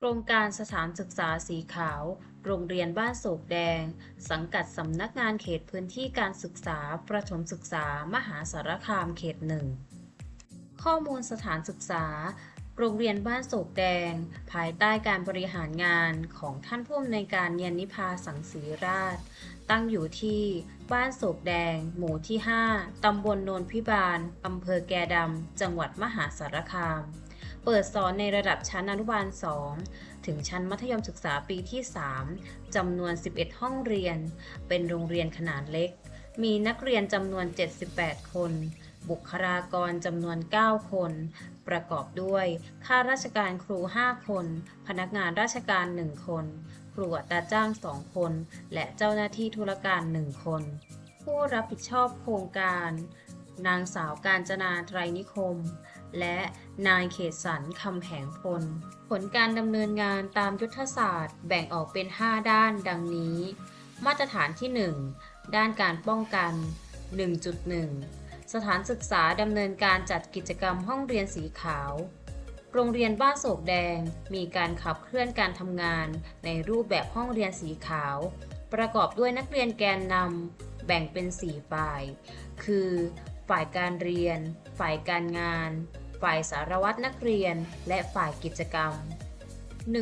โครงการสถานศึกษาสีขาว โรงเรียนบ้านโศกแดง สังกัดสำนักงานเขตพื้นที่การศึกษา ประถมศึกษา มหาสารคามเขตหนึ่ง ข้อมูลสถานศึกษา โรงเรียนบ้านโศกแดง ภายใต้การบริหารงานของท่านผู้อำนวยการเนียนนิพาสังสีราช ตั้งอยู่ที่บ้านโศกแดง หมู่ที่ 5 ตำบลโนนพิบาล อำเภอแกดำ จังหวัดมหาสารคาม เปิดสอนในระดับชั้นอนุบาล 2 ถึงชั้นมัธยมศึกษาปีที่ 3 จำนวน 11 ห้องเรียน เป็นโรงเรียนขนาดเล็ก มีนักเรียนจำนวน 78 คน บุคลากรจำนวน 9 คน ประกอบด้วย ข้าราชการครู 5 คน พนักงานราชการ 1 คน ครูอัตราจ้าง 2 คน และเจ้าหน้าที่ธุรการ 1 คน ผู้รับผิดชอบโครงการนางสาวการจนาไตรนิคม และนายเขตสันคำแหงพล ผลการดำเนินงานตามยุทธศาสตร์แบ่งออกเป็น 5 ด้านดังนี้ มาตรฐานที่ 1 ด้านการป้องกัน 1.1 สถานศึกษาดำเนินการจัดกิจกรรมห้องเรียนสีขาว โรงเรียนบ้านโศกแดง มีการขับเคลื่อนการทำงานในรูปแบบห้องเรียนสีขาว ประกอบด้วยนักเรียนแกนนำแบ่งเป็น 4 ฝ่าย คือ ฝ่ายการเรียน ฝ่ายการงาน ฝ่ายสารวัตรนักเรียน และฝ่ายกิจกรรม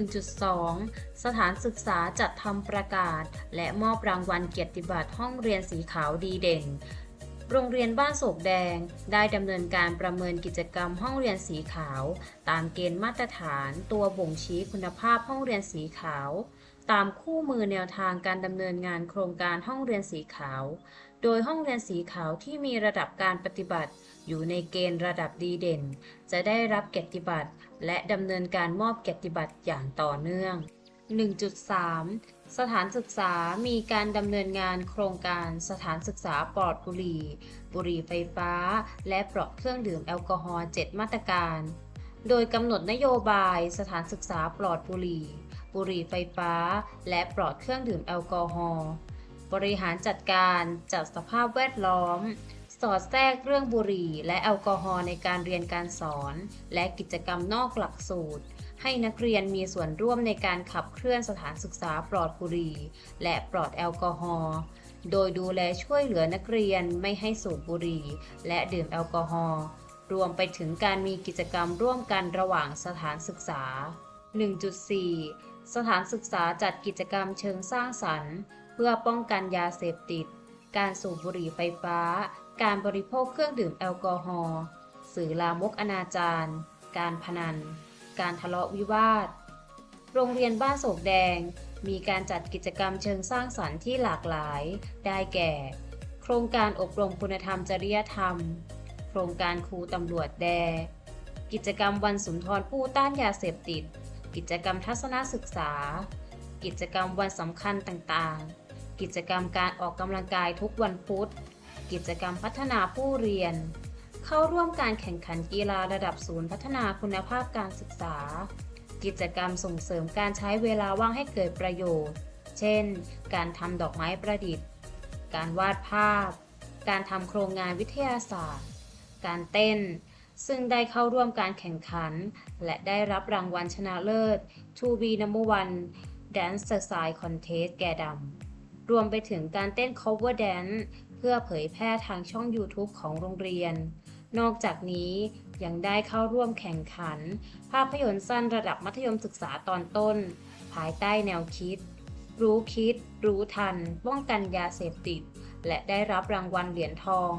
1.2 สถานศึกษาจัดทำประกาศ และมอบรางวัลเกียรติบัตรห้องเรียนสีขาวดีเด่น โรงเรียนบ้านโศกแดง ได้ดำเนินการประเมินกิจกรรมห้องเรียนสีขาว ตามเกณฑ์มาตรฐาน ตัวบ่งชี้คุณภาพห้องเรียนสีขาว ตามคู่มือแนวทางการดำเนินงานโครงการห้องเรียนสีขาว โดยห้องเรียนสีขาวที่มีระดับการปฏิบัติ อยู่ในเกณฑ์ระดับดีเด่น จะได้รับเกียรติบัตรและดำเนินการมอบเกียรติบัตรอย่างต่อเนื่อง 1.3 สถานศึกษามีการดำเนินงานโครงการสถานศึกษาปลอดบุหรี่ บุหรี่ไฟฟ้า และปลอดเครื่องดื่มแอลกอฮอล์ 7 มาตรการ โดยกำหนดนโยบายสถานศึกษาปลอดบุหรี่ บุหรี่ไฟฟ้า และปลอดเครื่องดื่มแอลกอฮอล์ บริหารจัดการจัดสภาพแวดล้อม สอดแทรกเรื่องบุหรี่ และแอลกอฮอล์ในการเรียนการสอน และกิจกรรมนอกหลักสูตร ให้นักเรียนมีส่วนร่วมในการขับเคลื่อนสถานศึกษาปลอดบุหรี่ และปลอดแอลกอฮอล์โดยดูแลช่วยเหลือนักเรียนไม่ให้สูบบุหรี่ และดื่มแอลกอฮอล์รวมไปถึงการมีกิจกรรมร่วมกันระหว่างสถานศึกษา 1.4 สถานศึกษาจัดกิจกรรมเชิงสร้างสรรค์ เพื่อป้องกันยาเสพติด การสูบบุหรี่ไฟฟ้า การบริโภคเครื่องดื่มแอลกอฮอล์สื่อลามกอนาจารการพนัน การทะเลาะวิวาท โรงเรียนบ้านโศกแดง มีการจัดกิจกรรมเชิงสร้างสรรค์ที่หลากหลาย ได้แก่ โครงการอบรมคุณธรรมจริยธรรม โครงการครูตำรวจแด กิจกรรมวันสุนทรผู้ต้านยาเสพติด กิจกรรมทัศนศึกษา กิจกรรมวันสำคัญต่างๆ กิจกรรมการออกกำลังกายทุกวันพุธ กิจกรรมพัฒนาผู้เรียน เข้าร่วมการแข่งขันกีฬาระดับศูนย์พัฒนาคุณภาพการศึกษา กิจกรรมส่งเสริมการใช้เวลาว่างให้เกิดประโยชน์ เช่น การทำดอกไม้ประดิษฐ์ การวาดภาพ การทำโครงงานวิทยาศาสตร์ การเต้นซึ่งได้เข้าร่วมการแข่งขัน และได้รับรางวัลชนะเลิศ To be number one Dance Style Contest แก่ดำ รวมไปถึงการเต้น cover dance เพื่อเผยแพร่ทางช่อง YouTube ของโรงเรียน นอกจากนี้ยังได้เข้าร่วมแข่งขัน ภาพยนตร์สั้นระดับมัธยมศึกษาตอนต้น ภายใต้แนวคิด รู้คิด รู้ทัน ป้องกันยาเสพติด และได้รับรางวัลเหรียญทอง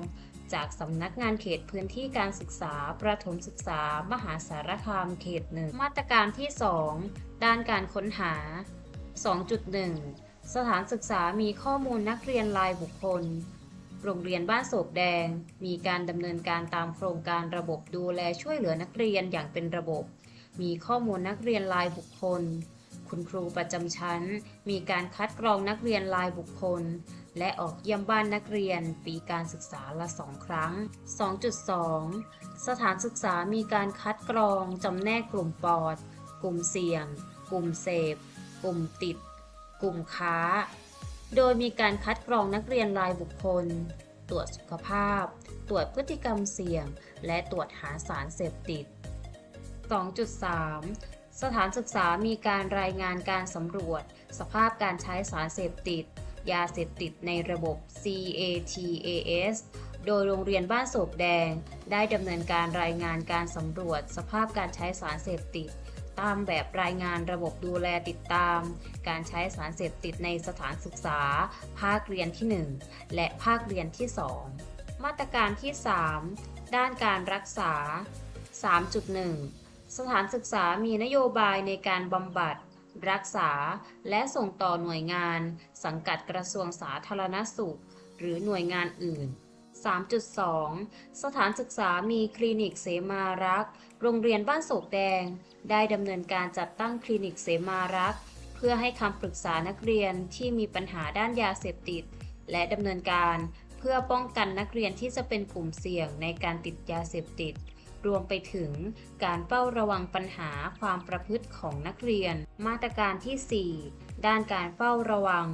จากสำนักงานเขตพื้นที่การศึกษา ประถมศึกษา มหาสารคามเขตหนึ่งมาตรการที่ 2 ด้านการค้นหา 2.1 สถานศึกษามีข้อมูลนักเรียนรายบุคคล โรงเรียนบ้านโศกแดง มีการดำเนินการตามโครงการระบบดูแลช่วยเหลือนักเรียนอย่างเป็นระบบ มีข้อมูลนักเรียนรายบุคคล คุณครูประจำชั้น มีการคัดกรองนักเรียนรายบุคคล และออกเยี่ยมบ้านนักเรียน ปีการศึกษาละสองครั้ง 2.2 สถานศึกษามีการคัดกรองจำแนกกลุ่มปอด กลุ่มเสี่ยง กลุ่มเสพ กลุ่มติด กลุ่มค้า โดยมีการคัดกรองนักเรียนรายบุคคล ตรวจสุขภาพ ตรวจพฤติกรรมเสี่ยง และตรวจหาสารเสพติด 2.3 สถานศึกษามีการรายงานการสำรวจ สภาพการใช้สารเสพติด ยาเสพติดในระบบ CATAS โดยโรงเรียนบ้านโศกแดง ได้ดำเนินการรายงานการสำรวจ สภาพการใช้สารเสพติด ตามแบบรายงานระบบดูแลติดตาม การใช้สารเสพติดในสถานศึกษา ภาคเรียนที่ 1 และภาคเรียนที่ 2 มาตรการที่ 3 ด้านการรักษา 3.1 สถานศึกษามีนโยบายในการบำบัด รักษา และส่งต่อหน่วยงาน สังกัดกระทรวงสาธารณสุข หรือหน่วยงานอื่น 3.2 สถานศึกษามีคลินิกเสมารัก โรงเรียนบ้านโศกแดง ได้ดำเนินการจัดตั้งคลินิกเสมารัก เพื่อให้คำปรึกษานักเรียนที่มีปัญหาด้านยาเสพติด และดำเนินการเพื่อป้องกันนักเรียนที่จะเป็นกลุ่มเสี่ยงในการติดยาเสพติด รวมไปถึงการเฝ้าระวังปัญหาความประพฤติของนักเรียน มาตรการที่ 4 ด้านการเฝ้าระวัง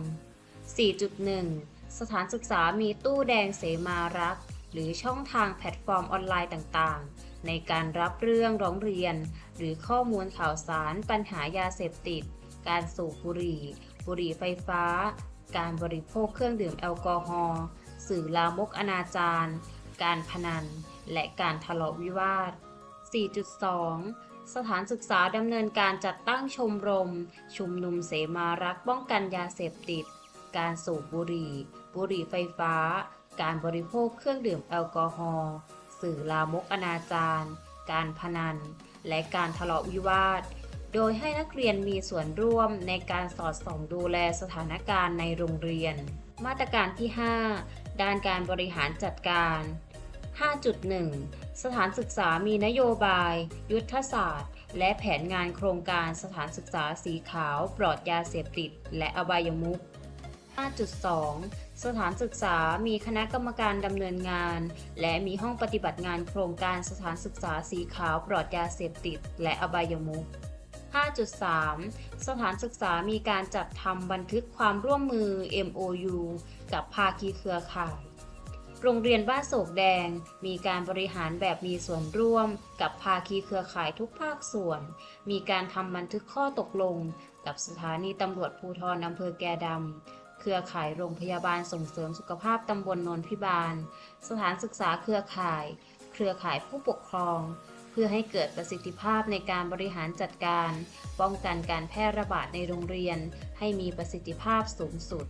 4.1 สถานศึกษามีตู้แดงเสมารัก หรือช่องทางแพลตฟอร์มออนไลน์ต่างๆ ในการรับเรื่องร้องเรียน หรือข้อมูลข่าวสารปัญหายาเสพติด การสูบบุหรี่ บุหรี่ไฟฟ้า การบริโภคเครื่องดื่มแอลกอฮอล์สื่อลามกอนาจารการพนัน และการทะเลาะวิวาท 4.2สถานศึกษาดำเนินการจัดตั้งชมรม ชุมนุมเสมารักป้องกันยาเสพติด การสูบบุหรี่ บุหรี่ไฟฟ้า การบริโภคเครื่องดื่มแอลกอฮอล์ สื่อลามกอนาจารการพนัน และการทะเลาะวิวาท โดยให้นักเรียนมีส่วนร่วมในการสอดส่องดูแลสถานการณ์ในโรงเรียน มาตรการที่ 5 ด้านการบริหารจัดการ 5.1 สถานศึกษามีนโยบาย ยุทธศาสตร์ และแผนงานโครงการสถานศึกษาสีขาว ปลอดยาเสพติด และอบายมุข 5.2 สถานศึกษามีคณะกรรมการดำเนินงาน และมีห้องปฏิบัติงานโครงการสถานศึกษาสีขาวปลอดยาเสพติด และอบายมุข5.3 สถานศึกษามีการจัดทำบันทึกความร่วมมือ MOU กับภาคีเครือข่าย โรงเรียนบ้านโศกแดง มีการบริหารแบบมีส่วนร่วม กับภาคีเครือข่ายทุกภาคส่วน มีการทำบันทึกข้อตกลง กับสถานีตำรวจภูทรอำเภอแกดำ เครือข่ายโรงพยาบาลส่งเสริมสุขภาพตำบลนนพิบาล สถานศึกษาเครือข่าย เครือข่ายผู้ปกครอง เพื่อให้เกิดประสิทธิภาพในการบริหารจัดการ ป้องกันการแพร่ระบาดในโรงเรียน ให้มีประสิทธิภาพสูงสุด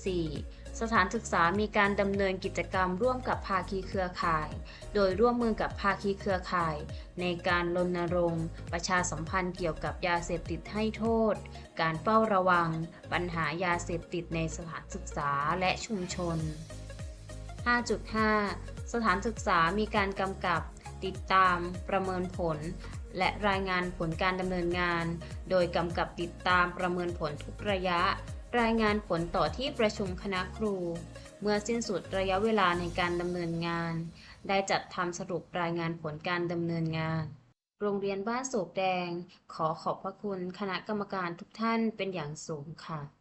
5.4 สถานศึกษามีการดำเนินกิจกรรมร่วมกับภาคีเครือข่าย โดยร่วมมือกับภาคีเครือข่าย ในการรณรงค์ ประชาสัมพันธ์เกี่ยวกับยาเสพติดให้โทษ การเฝ้าระวัง ปัญหายาเสพติดในสถานศึกษาและชุมชน 5.5 สถานศึกษามีการกำกับ ติดตามประเมินผล และรายงานผลการดำเนินงาน โดยกำกับติดตามประเมินผลทุกระยะ รายงานผลต่อที่ประชุมคณะครู เมื่อสิ้นสุดระยะเวลาในการดำเนินงาน ได้จัดทำสรุปรายงานผลการดำเนินงาน โรงเรียนบ้านโศกแดง ขอขอบพระคุณคณะกรรมการทุกท่านเป็นอย่างสูงค่ะ